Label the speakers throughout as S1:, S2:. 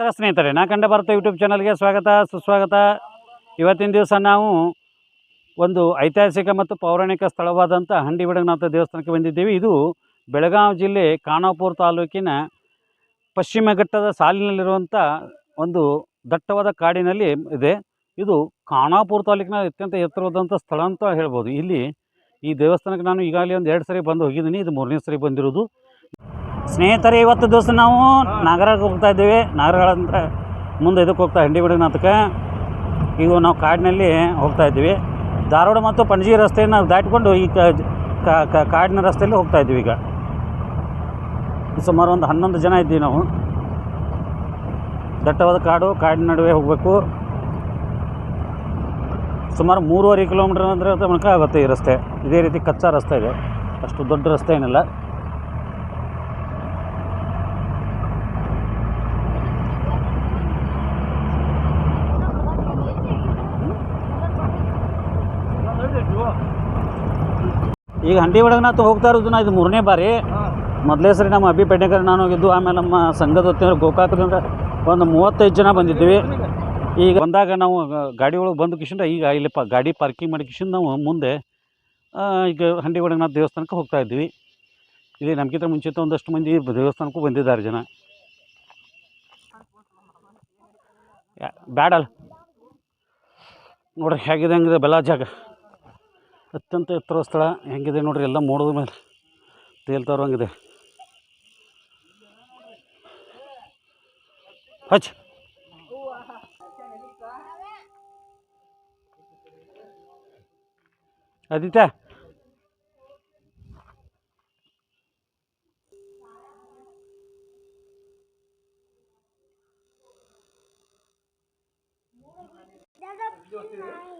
S1: ನಮಸ್ಕಾರ ಸ್ನೇಹಿತರೆ, ನಾ ಕಂಡ ಭಾರತ ಯೂಟ್ಯೂಬ್ ಚಾನಲ್ಗೆ ಸ್ವಾಗತ, ಸುಸ್ವಾಗತ. ಇವತ್ತಿನ ದಿವಸ ನಾವು ಒಂದು ಐತಿಹಾಸಿಕ ಮತ್ತು ಪೌರಾಣಿಕ ಸ್ಥಳವಾದಂಥ ಹಂಡಿ ಬಿಡಗನಾಥ ದೇವಸ್ಥಾನಕ್ಕೆ ಬಂದಿದ್ದೀವಿ. ಇದು ಬೆಳಗಾವಿ ಜಿಲ್ಲೆ ಖಾನಾಪುರ ತಾಲೂಕಿನ ಪಶ್ಚಿಮ ಘಟ್ಟದ ಸಾಲಿನಲ್ಲಿರುವಂಥ ಒಂದು ದಟ್ಟವಾದ ಕಾಡಿನಲ್ಲಿ ಇದೆ. ಇದು ಖಾನಾಪುರ ತಾಲೂಕಿನ ಅತ್ಯಂತ ಎತ್ತರವಾದಂಥ ಸ್ಥಳ ಅಂತ ಹೇಳ್ಬೋದು. ಇಲ್ಲಿ ಈ ದೇವಸ್ಥಾನಕ್ಕೆ ನಾನು ಈಗಾಗಲೇ ಒಂದು ಎರಡು ಸರಿ ಬಂದು ಹೋಗಿದ್ದೀನಿ. ಇದು ಮೂರನೇ ಸರಿ ಬಂದಿರೋದು. ಸ್ನೇಹಿತರೆ, ಇವತ್ತು ದಿವಸ ನಾವು ನಾಗರಕ್ಕೆ ಹೋಗ್ತಾ ಇದ್ದೀವಿ. ನಾಗರಗಳ ಅಂದರೆ ಮುಂದೆ ಇದಕ್ಕೆ ಹೋಗ್ತಾ ಹಂಡಿ ಅದಕ್ಕೆ. ಈಗ ನಾವು ಕಾಡಿನಲ್ಲಿ ಹೋಗ್ತಾ ಇದ್ದೀವಿ. ಧಾರವಾಡ ಮತ್ತು ಪಣಜಿ ರಸ್ತೆಯನ್ನು ದಾಟಿಕೊಂಡು ಈ ಕಾಡಿನ ರಸ್ತೆಯಲ್ಲಿ ಹೋಗ್ತಾ ಇದ್ದೀವಿ ಈಗ. ಸುಮಾರು ಒಂದು ಹನ್ನೊಂದು ಜನ ಇದ್ದೀವಿ ನಾವು. ದಟ್ಟವಾದ ಕಾಡು, ಕಾಡಿನ ನಡುವೆ ಹೋಗಬೇಕು. ಸುಮಾರು ಮೂರುವರೆ ಕಿಲೋಮೀಟ್ರ್ ಅಂದರೆ ತನಕ ಆಗುತ್ತೆ ಈ ರಸ್ತೆ. ಇದೇ ರೀತಿ ಕಚ್ಚಾ ರಸ್ತೆ ಇದೆ. ಅಷ್ಟು ದೊಡ್ಡ ರಸ್ತೆ ಏನಿಲ್ಲ. ಈಗ ಹಂಡಿ ಒಳಗೆ ನಾತು ಹೋಗ್ತಾ ಇರೋದು ನಾ ಇದು ಮೂರನೇ ಬಾರಿ. ಮೊದಲೇ ಸರಿ ನಮ್ಮ ಪೆಡ್ನೇಕರ್ ನಾನು ಹೋಗಿದ್ದು, ಆಮೇಲೆ ನಮ್ಮ ಸಂಘದ ಹೊತ್ತಿನ ಗೋಕಾಕದಿಂದ ಒಂದು ಮೂವತ್ತೈದು ಜನ ಬಂದಿದ್ದೀವಿ. ಈಗ ಬಂದಾಗ ನಾವು ಗಾಡಿ ಒಳಗೆ ಬಂದು ಕಿಶಿಂದ, ಈಗ ಇಲ್ಲಿ ಗಾಡಿ ಪಾರ್ಕಿಂಗ್ ಮಾಡಿ ಕಿಶಿಂದ ನಾವು ಮುಂದೆ ಈಗ ಹಂಡಿ ಒಳಗನಾಥ ದೇವಸ್ಥಾನಕ್ಕೆ ಹೋಗ್ತಾ ಇದ್ವಿ ಇಲ್ಲಿ ನಮ್ಗಿಂತ ಮುಂಚಿತ ಒಂದಷ್ಟು ಮಂದಿ ದೇವಸ್ಥಾನಕ್ಕೂ ಬಂದಿದ್ದಾರೆ ಜನ. ಬ್ಯಾಡಲ್ಲ. ನೋಡ್ರಿ, ಹೇಗಿದೆ ಹಂಗಿದೆ ಬೆಲ್ಲ ಜಾಗ. ಅತ್ಯಂತ ಎತ್ತರ ಸ್ಥಳ ಹೆಂಗಿದೆ ನೋಡ್ರಿ, ಎಲ್ಲ ಮೋಡದ ಮೇಲೆ ತೇಲ್ತಾ ಇರೋಂಗಿದೆ ಹಚ್. ಆದಿತ್ಯ.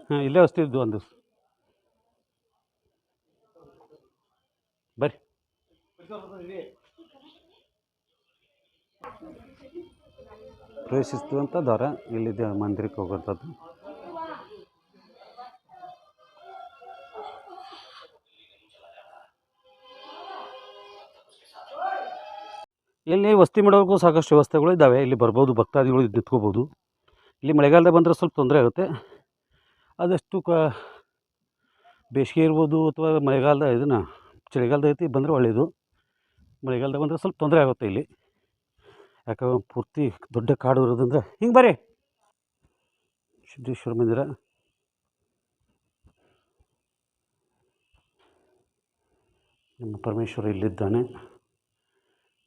S1: ಹಾಂ, ಇಲ್ಲೇ ಹೊಸ್ತಿದ್ದು ಒಂದು ದಿವ್ಸ ಬರ್ರಿ ಪ್ರವೇಶಿಸ್ತುವಂಥ ದ್ವಾರ ಇಲ್ಲಿದೆ ಮಂದಿರಕ್ಕೆ ಹೋಗುವಂಥದ್ದು. ಇಲ್ಲಿ ವಸ್ತಿ ಮಾಡೋಕ್ಕೂ ಸಾಕಷ್ಟು ವ್ಯವಸ್ಥೆಗಳು ಇದ್ದಾವೆ. ಇಲ್ಲಿ ಬರ್ಬೋದು, ಭಕ್ತಾದಿಗಳು ನಿಂತ್ಕೋಬೋದು. ಇಲ್ಲಿ ಮಳೆಗಾಲದಾಗ ಬಂದರೆ ಸ್ವಲ್ಪ ತೊಂದರೆ ಆಗುತ್ತೆ. ಆದಷ್ಟು ಕ, ಬೇಸಿಗೆ ಇರ್ಬೋದು ಅಥವಾ ಮಳೆಗಾಲದ ಇದನ್ನು, ಚಳಿಗಾಲದ ಐತಿ ಬಂದರೆ ಒಳ್ಳೆಯದು ಮಳೆಗಾಲದಾಗ ಬಂದರೆ ಸ್ವಲ್ಪ ತೊಂದರೆ ಆಗುತ್ತೆ ಇಲ್ಲಿ. ಯಾಕಂದ್ರೆ ಪೂರ್ತಿ ದೊಡ್ಡ ಕಾಡು ಇರೋದ್ರಿಂದ ಹಿಂಗೆ ಬರ್ರಿ. ಸಿದ್ದೇಶ್ವರ ಮಂದಿರ. ನಮ್ಮ ಪರಮೇಶ್ವರ ಇಲ್ಲಿದ್ದಾನೆ.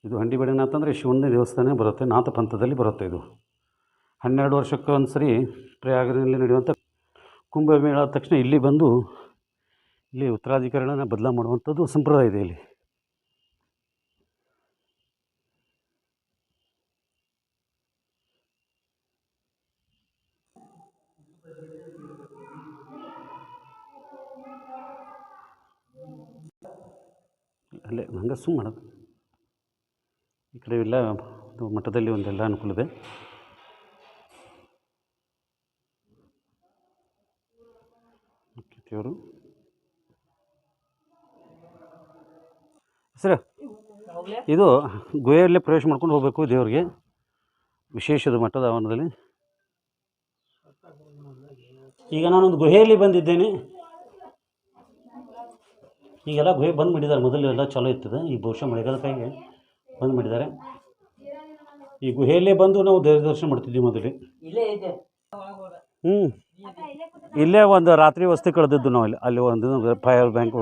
S1: ಇದು ಹಂಡಿ ಬೆಡನಾಥ ಅಂದರೆ ಶಿವನ ದೇವಸ್ಥಾನ ಬರುತ್ತೆ, ನಾಥ ಪಂಥದಲ್ಲಿ ಬರುತ್ತೆ ಇದು. ಹನ್ನೆರಡು ವರ್ಷಕ್ಕೆ ಒಂದು ಸರಿ ಪ್ರಯಾಗದಲ್ಲಿ ನಡೆಯುವಂಥ ಕುಂಭಮೇಳ ಆದ ತಕ್ಷಣ ಇಲ್ಲಿ ಬಂದು ಇಲ್ಲಿ ಉತ್ತರಾಧಿಕಾರಿಗಳನ್ನ ಬದಲಾ ಮಾಡುವಂಥದ್ದು ಸಂಪ್ರದಾಯ ಇದೆ ಇಲ್ಲಿ. ಅಲ್ಲೇ ಹಂಗೆ ಸುಮ್ಮ ಮಾಡೋದು. ಈ ಕಡೆ ಎಲ್ಲ ಒಂದು ಮಠದಲ್ಲಿ ಒಂದೆಲ್ಲ ಅನುಕೂಲ ಇದೆ. ದೇವರು ಸರ್, ಇದು ಗುಹೆಯಲ್ಲೇ ಪ್ರವೇಶ ಮಾಡ್ಕೊಂಡು ಹೋಗಬೇಕು ದೇವ್ರಿಗೆ. ವಿಶೇಷದ ಮಠದ ಆವರಣದಲ್ಲಿ. ಈಗ ನಾನೊಂದು ಗುಹೆಯಲ್ಲಿ ಬಂದಿದ್ದೇನೆ. ಈಗೆಲ್ಲ ಗುಹೆ ಬಂದ್ ಮಾಡಿದ್ದಾರೆ ಮೊದಲು ಎಲ್ಲ ಚಲೋ ಇರ್ತದೆ. ಈ ಬಹುಶಃ ಮಳೆಗಾಲಕ್ಕಾಗಿ ಬಂದ್ ಮಾಡಿದ್ದಾರೆ ಈ ಗುಹೆಯಲ್ಲೇ ಬಂದು ನಾವು ದೇವ್ರ ದರ್ಶನ ಮಾಡ್ತಿದ್ವಿ ಮೊದಲು.
S2: ಇಲ್ಲೇ ಇದೆ.
S1: ಹ್ಞೂ ಇಲ್ಲೇ ಒಂದು ರಾತ್ರಿ ವಸ್ತು ಕಳೆದಿದ್ದು ನಾವು ಅಲ್ಲಿ. ಅಲ್ಲಿ ಒಂದು ಫೈರ್ ಬ್ಯಾಂಕ್.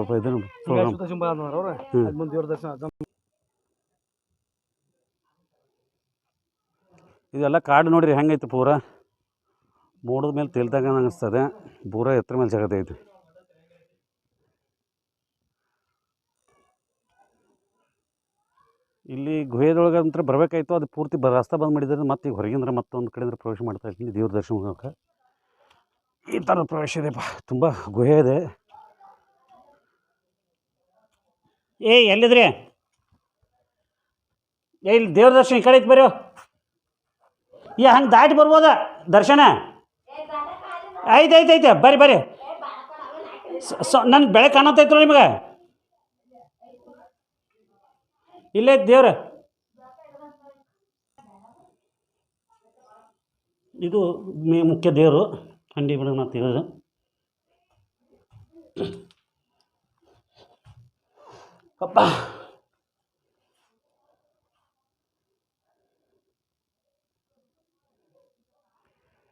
S1: ಇದೆಲ್ಲ ಕಾಡು ನೋಡಿರಿ ಹೆಂಗೈತೆ ಪೂರ? ಮೋಡದ ಮೇಲೆ ತೇಲ್ದಾಗ ಅನಿಸ್ತದೆ ಪೂರ ಎತ್ತರ ಮೇಲೆ ಜಗತ್ ಇಲ್ಲಿ ಗುಹೆದೊಳಗೆ ಅಂತ ಬರಬೇಕಾಯ್ತು. ಅದು ಪೂರ್ತಿ ಬ, ರಸ್ತೆ ಬಂದ್ ಮಾಡಿದ್ರೆ. ಮತ್ತೆ ಈಗ ಹೊರಗಿಂದ ಮತ್ತೊಂದು ಕಡೆಯಿಂದ ಪ್ರವೇಶ ಮಾಡ್ತಾ ಇದ್ದೀನಿ ದೇವ್ರ ದರ್ಶನ ಹೋಗೋಕೆ. ಈ ಥರ ಪ್ರವೇಶ ಇದೆಪ್ಪ ತುಂಬ ಗುಹೆ ಇದೆ. ಏ, ಎಲ್ಲಿದ್ರಿ? ಏ, ಇಲ್ಲಿ ದೇವ್ರ ದರ್ಶನ ಈ ಕಡೆ ಐತೆ ಬರೋ. ಏ, ಹಂಗೆ ದಾಟಿ ಬರ್ಬೋದ ದರ್ಶನ? ಐತೆ ಐತೆ ಐತೆ. ಬರ್ರಿ ಬರ್ರಿ ನನ್ನ ಬೆಳೆ ಕಾಣತ್ತೈತ್ರ ನಿಮಗೆ? ಇಲ್ಲೇ ದೇವ್ರ. ಇದು ಮೇ ಮುಖ್ಯ ದೇವರು, ಹಂಡಿ ದೇವರು ಅಪ್ಪ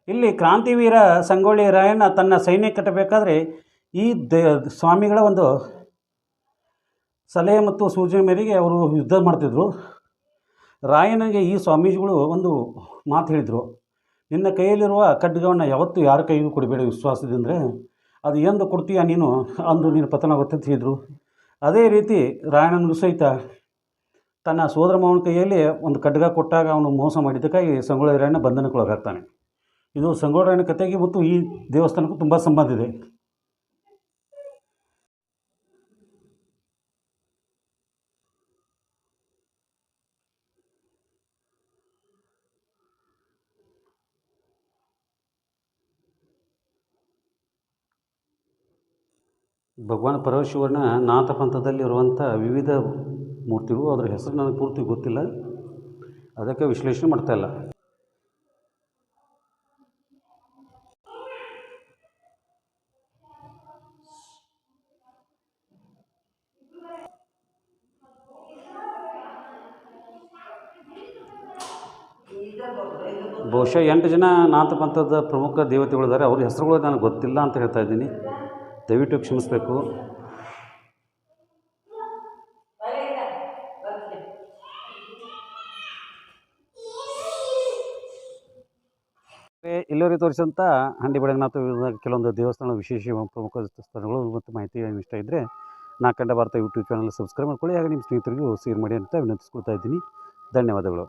S1: ಇಲ್ಲಿ ಕ್ರಾಂತಿವೀರ ಸಂಗೊಳ್ಳಿ ರಾಯಣ್ಣ ತನ್ನ ಸೈನ್ಯ ಕಟ್ಟಬೇಕಾದ್ರೆ ಈ ದೇ ಸ್ವಾಮಿಗಳ ಒಂದು ಸಲಹೆ ಮತ್ತು ಸೂಚನೆ ಮೇರೆಗೆ ಅವರು ಯುದ್ಧ ಮಾಡ್ತಿದ್ರು. ರಾಯನಿಗೆ ಈ ಸ್ವಾಮೀಜಿಗಳು ಒಂದು ಮಾತು ಹೇಳಿದರು. ನಿನ್ನ ಕೈಯಲ್ಲಿರುವ ಖಡ್ಗವನ್ನು ಯಾವತ್ತೂ ಯಾರ ಕೈಗೂ ಕೊಡಬೇಡ ವಿಶ್ವಾಸದಿಂದರೆ ಅದು ಎಂದು ಕೊಡ್ತೀಯ ನೀನು ಅಂದು ನೀನು ಪತನವಾಗುತ್ತೆ ಅಂತ ಹೇಳಿದರು. ಅದೇ ರೀತಿ ರಾಯಣ್ಣನಿಗೂ ಸಹಿತ ತನ್ನ ಸೋದರ ಮಾವನ ಕೈಯಲ್ಲಿ ಒಂದು ಖಡ್ಗ ಕೊಟ್ಟಾಗ ಅವನು ಮೋಸ ಮಾಡಿದ್ದಕ್ಕಾಗಿ ಸಂಗೊಳ್ಳಿ ರಾಯಣ್ಣ ಬಂಧನಕ್ಕೊಳಗಾಗ್ತಾನೆ ಇದು ಸಂಗೊಳ್ಳಿ ರಾಯಣ್ಣ ಕಥೆಗೆ ಮತ್ತು ಈ ದೇವಸ್ಥಾನಕ್ಕೂ ತುಂಬ ಸಂಬಂಧ ಇದೆ. ಭಗವಾನ್ ಪರಮೇಶ್ವರನ ನಾಥ ಪಂಥದಲ್ಲಿರುವಂಥ ವಿವಿಧ ಮೂರ್ತಿಗಳು, ಅದರ ಹೆಸರು ನನಗೆ ಪೂರ್ತಿ ಗೊತ್ತಿಲ್ಲ. ಅದಕ್ಕೆ ವಿಶ್ಲೇಷಣೆ ಮಾಡ್ತಾ ಇಲ್ಲ. ಬಹುಶಃ ಎಂಟು ಜನ ನಾಥ ಪಂಥದ ಪ್ರಮುಖ ದೇವತೆಗಳಿದ್ದಾರೆ. ಅವ್ರ ಹೆಸರುಗಳು ನನಗೆ ಗೊತ್ತಿಲ್ಲ ಅಂತ ಹೇಳ್ತಾ ಇದ್ದೀನಿ. ದಯವಿಟ್ಟು ಕ್ಷಮಿಸಬೇಕು. ಇಲ್ಲಿವರೆಗೆ ತೋರಿಸಿದಂಥ ಹಂಡಿ ಬೆಳಗನಾಥ ಕೆಲವೊಂದು ದೇವಸ್ಥಾನಗಳ ವಿಶೇಷ ಪ್ರಮುಖ ಸ್ಥಳಗಳು ಮತ್ತು ಮಾಹಿತಿ ಇಷ್ಟ ಇದ್ದರೆ ನಾ ಕಂಡ ಭಾರತ ಯೂಟ್ಯೂಬ್ ಚಾನಲ್ ಸಬ್ಸ್ಕ್ರೈಬ್ ಮಾಡ್ಕೊಳ್ಳಿ. ಹಾಗೆ ನಿಮ್ಮ ಸ್ನೇಹಿತರಿಗೂ ಶೇರ್ ಮಾಡಿ ಅಂತ ವಿನಂತಿಸ್ಕೊಳ್ತಾ ಇದ್ದೀನಿ. ಧನ್ಯವಾದಗಳು.